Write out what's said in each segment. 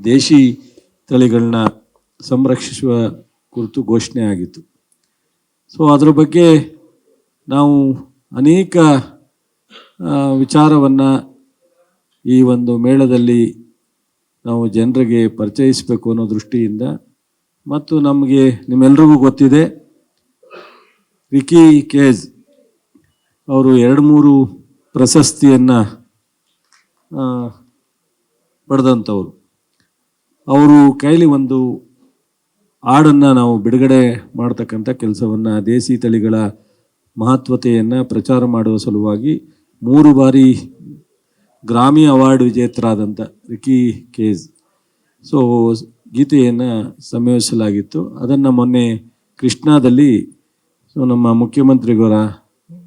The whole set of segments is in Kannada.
ದೇಶಿ ತಳಿಗಳನ್ನ ಸಂರಕ್ಷಿಸುವ ಕುರಿತು ಘೋಷಣೆ ಆಗಿತ್ತು. ಸೊ ಅದರ ಬಗ್ಗೆ ನಾವು ಅನೇಕ ವಿಚಾರವನ್ನು ಈ ಒಂದು ಮೇಳದಲ್ಲಿ ನಾವು ಜನರಿಗೆ ಪರಿಚಯಿಸಬೇಕು ಅನ್ನೋ ದೃಷ್ಟಿಯಿಂದ ಮತ್ತು ನಮಗೆ ನಿಮ್ಮೆಲ್ರಿಗೂ ಗೊತ್ತಿದೆ ರಿಕಿ ಕೇಜ್ ಅವರು ಎರಡು ಮೂರು ಪ್ರಶಸ್ತಿಯನ್ನು ಪಡೆದಂಥವ್ರು. ಅವರು ಕೈಲಿ ಒಂದು ಹಾಡನ್ನು ನಾವು ಬಿಡುಗಡೆ ಮಾಡ್ತಕ್ಕಂಥ ಕೆಲಸವನ್ನು ದೇಸಿ ತಳಿಗಳ ಮಹತ್ವತೆಯನ್ನು ಪ್ರಚಾರ ಮಾಡುವ ಸಲುವಾಗಿ ಮೂರು ಬಾರಿ ಗ್ರಾಮಿ ಅವಾರ್ಡ್ ವಿಜೇತರಾದಂಥ ರಿಕಿ ಕೇಸ್ ಸೊ ಗೀತೆಯನ್ನು ಸಂಯೋಜಿಸಲಾಗಿತ್ತು ಅದನ್ನು ಮೊನ್ನೆ ಕೃಷ್ಣಾದಲ್ಲಿ ಸೊ ನಮ್ಮ ಮುಖ್ಯಮಂತ್ರಿಗಳ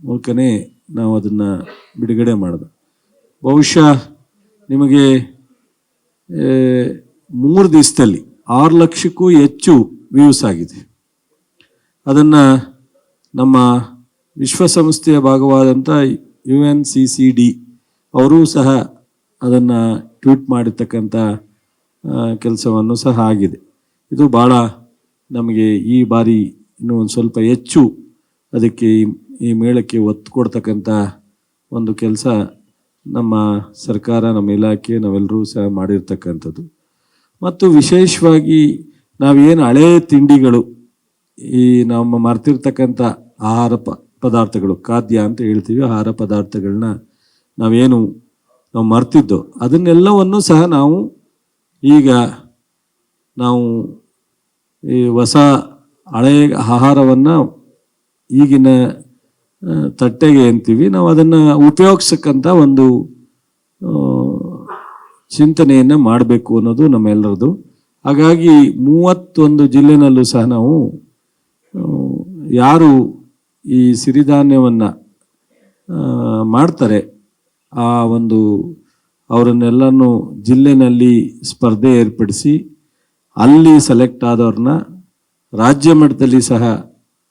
ಮೂಲಕನೇ ನಾವು ಅದನ್ನು ಬಿಡುಗಡೆ ಮಾಡಿದೆ ಬಹುಶಃ ನಿಮಗೆ ಮೂರು ದಿವಸದಲ್ಲಿ ಆರು ಲಕ್ಷಕ್ಕೂ ಹೆಚ್ಚು ವ್ಯೂಸ್ ಆಗಿದೆ. ಅದನ್ನು ನಮ್ಮ ವಿಶ್ವಸಂಸ್ಥೆಯ ಭಾಗವಾದಂಥ U N C C D ಅವರೂ ಸಹ ಅದನ್ನು ಟ್ವೀಟ್ ಮಾಡಿರ್ತಕ್ಕಂಥ ಕೆಲಸವನ್ನು ಸಹ ಆಗಿದೆ. ಇದು ಭಾಳ ನಮಗೆ ಈ ಬಾರಿ ಇನ್ನೂ ಒಂದು ಸ್ವಲ್ಪ ಹೆಚ್ಚು ಅದಕ್ಕೆ ಈ ಮೇಳಕ್ಕೆ ಒತ್ತು ಕೊಡ್ತಕ್ಕಂಥ ಒಂದು ಕೆಲಸ ನಮ್ಮ ಸರ್ಕಾರ, ನಮ್ಮ ಇಲಾಖೆ ನಾವೆಲ್ಲರೂ ಸಹ ಮಾಡಿರ್ತಕ್ಕಂಥದ್ದು. ಮತ್ತು ವಿಶೇಷವಾಗಿ ನಾವೇನು ಹಳೆಯ ತಿಂಡಿಗಳು, ಈ ನಮ್ಮ ಮರ್ತಿರ್ತಕ್ಕಂಥ ಆಹಾರ ಪ, ಪದಾರ್ಥಗಳು, ಖಾದ್ಯ ಅಂತ ಹೇಳ್ತೀವಿ, ಆಹಾರ ಪದಾರ್ಥಗಳನ್ನ ನಾವೇನು ನಾವು ಮರ್ತಿದ್ದೋ, ಅದನ್ನೆಲ್ಲವನ್ನು ಸಹ ನಾವು ಈಗ ನಾವು ಈ ಹೊಸ ಹಳೆಯ ಆಹಾರವನ್ನು ಈಗಿನ ತಟ್ಟೆಗೆ ಅಂತೀವಿ. ನಾವು ಅದನ್ನು ಉಪಯೋಗಿಸಕ್ಕಂಥ ಒಂದು ಚಿಂತನೆಯನ್ನು ಮಾಡಬೇಕು ಅನ್ನೋದು ನಮ್ಮೆಲ್ಲರದು ಹಾಗಾಗಿ ಮೂವತ್ತೊಂದು ಜಿಲ್ಲೆನಲ್ಲೂ ಸಹ ನಾವು ಯಾರು ಈ ಸಿರಿಧಾನ್ಯವನ್ನು ಮಾಡ್ತಾರೆ, ಆ ಒಂದು ಅವರನ್ನೆಲ್ಲನೂ ಜಿಲ್ಲೆನಲ್ಲಿ ಸ್ಪರ್ಧೆ ಏರ್ಪಡಿಸಿ, ಅಲ್ಲಿ ಸೆಲೆಕ್ಟ್ ಆದವ್ರನ್ನ, ರಾಜ್ಯ ಮಟ್ಟದಲ್ಲಿ ಸಹ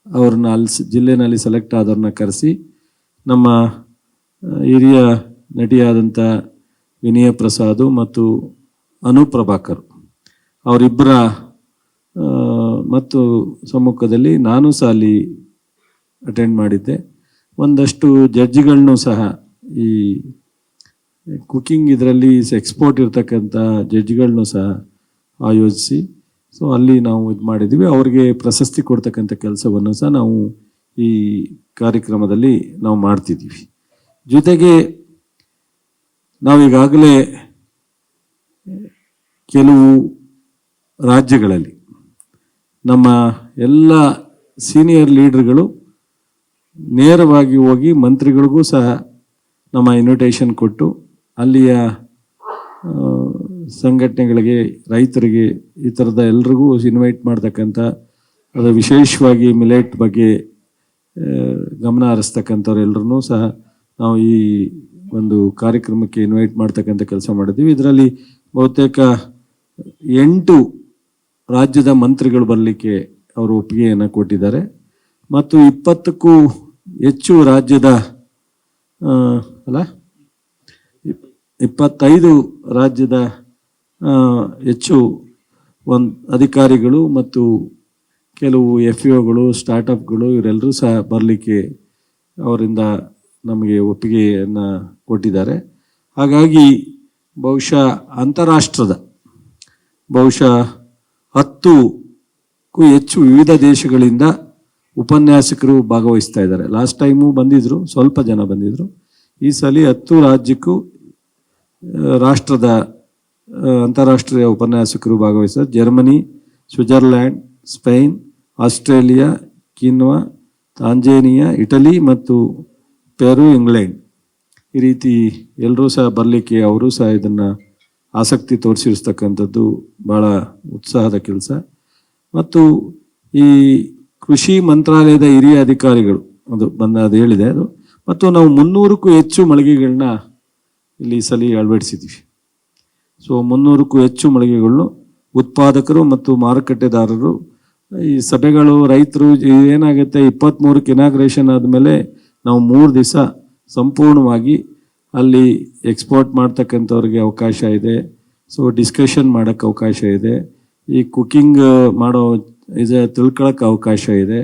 ಅವ್ರನ್ನ ಅಲ್ಲಿ ಜಿಲ್ಲೆನಲ್ಲಿ ಸೆಲೆಕ್ಟ್ ಆದವ್ರನ್ನ ಕರೆಸಿ, ನಮ್ಮ ಹಿರಿಯ ನಟಿಯಾದಂಥ ವಿನಯ ಪ್ರಸಾದು ಮತ್ತು ಅನುಪ್ರಭಾಕರ್ ಅವರಿಬ್ಬರ ಮತ್ತು ಸಮ್ಮುಖದಲ್ಲಿ ನಾನು ಸಹ ಅಲ್ಲಿ ಅಟೆಂಡ್ ಮಾಡಿದ್ದೆ. ಒಂದಷ್ಟು ಜಡ್ಜ್ಗಳನ್ನು ಸಹ ಈ ಕುಕಿಂಗ್ ಇದರಲ್ಲಿ ಎಕ್ಸ್ಪೋರ್ಟ್ ಇರ್ತಕ್ಕಂಥ ಜಡ್ಜ್ಗಳನ್ನು ಸಹ ಆಯೋಜಿಸಿ ಸೊ ಅಲ್ಲಿ ನಾವು ಇದು ಮಾಡಿದ್ದೀವಿ ಅವ್ರಿಗೆ ಪ್ರಶಸ್ತಿ ಕೊಡ್ತಕ್ಕಂಥ ಕೆಲಸವನ್ನು ಸಹ ನಾವು ಈ ಕಾರ್ಯಕ್ರಮದಲ್ಲಿ ನಾವು ಮಾಡ್ತಿದ್ದೀವಿ ಜೊತೆಗೆ ನಾವೀಗಾಗಲೇ ಕೆಲವು ರಾಜ್ಯಗಳಲ್ಲಿ ನಮ್ಮ ಎಲ್ಲ ಸೀನಿಯರ್ ಲೀಡರ್ಗಳು ನೇರವಾಗಿ ಹೋಗಿ ಮಂತ್ರಿಗಳಿಗೂ ಸಹ ನಮ್ಮ ಇನ್ವಿಟೇಷನ್ ಕೊಟ್ಟು ಅಲ್ಲಿಯ ಸಂಘಟನೆಗಳಿಗೆ, ರೈತರಿಗೆ ಈ ಥರದ ಎಲ್ರಿಗೂ ಇನ್ವೈಟ್ ಮಾಡ್ತಕ್ಕಂಥ, ಅದು ವಿಶೇಷವಾಗಿ ಮಿಲೆಟ್ ಬಗ್ಗೆ ಗಮನ ಹರಿಸ್ತಕ್ಕಂಥವ್ರೆಲ್ಲರೂ ಸಹ ನಾವು ಈ ಒಂದು ಕಾರ್ಯಕ್ರಮಕ್ಕೆ ಇನ್ವೈಟ್ ಮಾಡ್ತಕ್ಕಂಥ ಕೆಲಸ ಮಾಡಿದ್ವಿ ಇದರಲ್ಲಿ ಬಹುತೇಕ ಎಂಟು ರಾಜ್ಯದ ಮಂತ್ರಿಗಳು ಬರಲಿಕ್ಕೆ ಅವರು ಒಪ್ಪಿಗೆಯನ್ನು ಕೊಟ್ಟಿದ್ದಾರೆ. ಮತ್ತು ಇಪ್ಪತ್ತಕ್ಕೂ ಹೆಚ್ಚು ರಾಜ್ಯದ ಅಲ್ಲ, ಇಪ್ಪತ್ತೈದು ರಾಜ್ಯದ ಹೆಚ್ಚು ಒಂದು ಅಧಿಕಾರಿಗಳು ಮತ್ತು ಕೆಲವು ಎಫ್ ಒಗಳು ಸ್ಟಾರ್ಟಪ್ಗಳು ಇವರೆಲ್ಲರೂ ಸಹ ಬರಲಿಕ್ಕೆ ಅವರಿಂದ ನಮಗೆ ಒಪ್ಪಿಗೆಯನ್ನು ಕೊಟ್ಟಿದ್ದಾರೆ. ಹಾಗಾಗಿ ಬಹುಶಃ ಅಂತಾರಾಷ್ಟ್ರದ, ಬಹುಶಃ ಹತ್ತುಕ್ಕೂ ಹೆಚ್ಚು ವಿವಿಧ ದೇಶಗಳಿಂದ ಉಪನ್ಯಾಸಕರು ಭಾಗವಹಿಸ್ತಾ ಇದ್ದಾರೆ. ಲಾಸ್ಟ್ ಟೈಮು ಬಂದಿದ್ದರು ಸ್ವಲ್ಪ ಜನ ಬಂದಿದ್ದರು ಈ ಸಲ ಹತ್ತು ರಾಜ್ಯಕ್ಕೂ ರಾಷ್ಟ್ರದ ಅಂತಾರಾಷ್ಟ್ರೀಯ ಉಪನ್ಯಾಸಕರು ಭಾಗವಹಿಸಿದ್ದಾರೆ. ಜರ್ಮನಿ, ಸ್ವಿಟ್ಜರ್ಲ್ಯಾಂಡ್, ಸ್ಪೇನ್, ಆಸ್ಟ್ರೇಲಿಯಾ, ಕಿನ್ವಾ, ತಾಂಜೇನಿಯಾ, ಇಟಲಿ ಮತ್ತು ಪೆರು, ಇಂಗ್ಲೆಂಡ್. ಈ ರೀತಿ ಎಲ್ಲರೂ ಸಹ ಬರಲಿಕ್ಕೆ ಅವರು ಸಹ ಇದನ್ನು ಆಸಕ್ತಿ ತೋರಿಸಿರ್ತಕ್ಕಂಥದ್ದು ಭಾಳ ಉತ್ಸಾಹದ ಕೆಲಸ. ಮತ್ತು ಈ ಕೃಷಿ ಮಂತ್ರಾಲಯದ ಹಿರಿಯ ಅಧಿಕಾರಿಗಳು, ಅದು ಬಂದ ಅದು ಹೇಳಿದೆ ಅದು. ಮತ್ತು ನಾವು ಮುನ್ನೂರಕ್ಕೂ ಹೆಚ್ಚು ಮಳಿಗೆಗಳನ್ನ ಇಲ್ಲಿ ಸಲ ಅಳವಡಿಸಿದ್ವಿ ಸೊ, ಮುನ್ನೂರಕ್ಕೂ ಹೆಚ್ಚು ಮಳಿಗೆಗಳನ್ನು ಉತ್ಪಾದಕರು ಮತ್ತು ಮಾರುಕಟ್ಟೆದಾರರು, ಈ ಸಭೆಗಳು ರೈತರು ಏನಾಗುತ್ತೆ ಇಪ್ಪತ್ತ್ಮೂರಕ್ಕೆ ಇನಾಗ್ರೇಷನ್ ಆದಮೇಲೆ ನಾವು ಮೂರು ದಿವಸ ಸಂಪೂರ್ಣವಾಗಿ ಅಲ್ಲಿ ಎಕ್ಸ್ಪೋರ್ಟ್ ಮಾಡ್ತಕ್ಕಂಥವ್ರಿಗೆ ಅವಕಾಶ ಇದೆ. ಸೊ ಡಿಸ್ಕಷನ್ ಮಾಡೋಕ್ಕೆ ಅವಕಾಶ ಇದೆ. ಈ ಕುಕ್ಕಿಂಗ್ ಮಾಡೋ ಇದು ತಿಳ್ಕೊಳಕ್ಕೆ ಅವಕಾಶ ಇದೆ.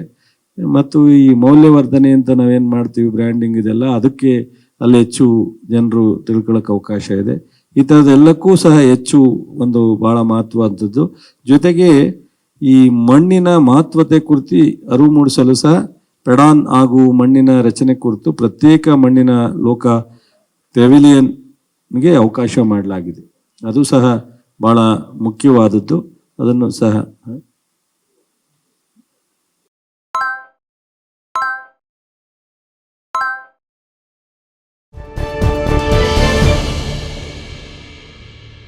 ಮತ್ತು ಈ ಮೌಲ್ಯವರ್ಧನೆ ಅಂತ ನಾವೇನು ಮಾಡ್ತೀವಿ ಬ್ರ್ಯಾಂಡಿಂಗ್ ಇದೆಲ್ಲ ಅದಕ್ಕೆ ಅಲ್ಲಿ ಹೆಚ್ಚು ಜನರು ತಿಳ್ಕೊಳಕ್ಕೆ ಅವಕಾಶ ಇದೆ. ಈ ಥರದ್ದೆಲ್ಲಕ್ಕೂ ಸಹ ಹೆಚ್ಚು ಒಂದು ಭಾಳ ಮಹತ್ವವಾದದ್ದು. ಜೊತೆಗೆ ಈ ಮಣ್ಣಿನ ಮಹತ್ವತೆ ಕುರಿತು ಅರಿವು ಮೂಡಿಸಲು ಸಹ ಪೆಡಾನ್ ಹಾಗೂ ಮಣ್ಣಿನ ರಚನೆ ಕುರಿತು ಪ್ರತ್ಯೇಕ ಮಣ್ಣಿನ ಲೋಕ ಪೆವಿಲಿಯನ್ಗೆ ಅವಕಾಶ ಮಾಡಲಾಗಿದೆ. ಅದು ಸಹ ಬಹಳ ಮುಖ್ಯವಾದದ್ದು. ಅದನ್ನು ಸಹ